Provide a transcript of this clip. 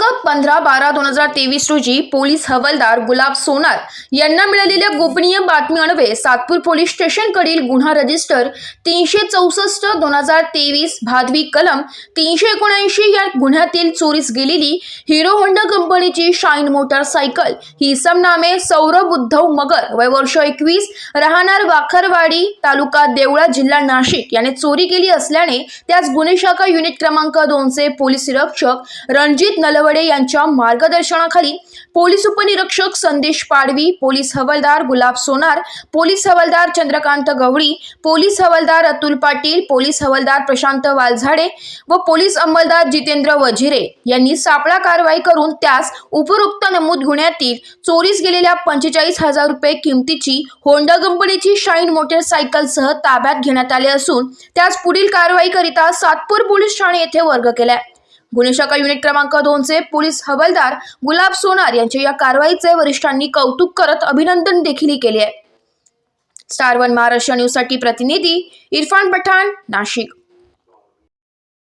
दिनांक पंधरा बारा दोन हजार तेवीस रोजी पोलीस हवालदार गुलाब सोनार यांना मिळालेल्या गोपनीय बातमी अन्वये सातपूर पोलीस स्टेशनकडील गुन्हा रजिस्टर तीनशे चौसष्ट दोन हजार तेवीस भादवी कलम तीनशे एकोणऐंशी या गुन्ह्यातील चोरीस गेलेली हिरो होंडा कंपनीची शाईन मोटारसायकल ही समनामे सौरभ उद्धव मगर वय वर्ष एकवीस राहणार वाखरवाडी तालुका देवळा जिल्हा नाशिक याने चोरी केली असल्याने त्याच गुन्हे शाखा युनिट क्रमांक दोनचे पोलीस निरीक्षक रणजित नलवडे यांच्या मार्गदर्शनाखाली पोलीस उपनिरीक्षक संदेश पाडवी पोलीस हवालदार गुलाब सोनार पोलीस हवालदार चंद्रकांत गवळी पोलीस हवालदार अतुल पाटील पोलीस हवालदार प्रशांत वालझाडे व पोलीस अंमलदार जितेंद्र वझिरे यांनी सापळा कारवाई करून त्यास उपरोक्त नमूद गुन्ह्यातील चोरीस गेलेल्या पंचेचाळीस हजार रुपये किमतीची होंडा कंपनीची शाईन मोटरसायकलसह ताब्यात घेण्यात आले असून त्यास पुढील कारवाईकरिता सातपूर पोलीस ठाणे येथे वर्ग केलाय. गुन्हे शाखा युनिट क्रमांक दोनचे पोलीस हवालदार गुलाब सोनार यांच्या या कारवाईचे वरिष्ठांनी कौतुक करत अभिनंदन देखील केले आहे. स्टार वन महाराष्ट्र न्यूजसाठी प्रतिनिधी इरफान पठाण नाशिक.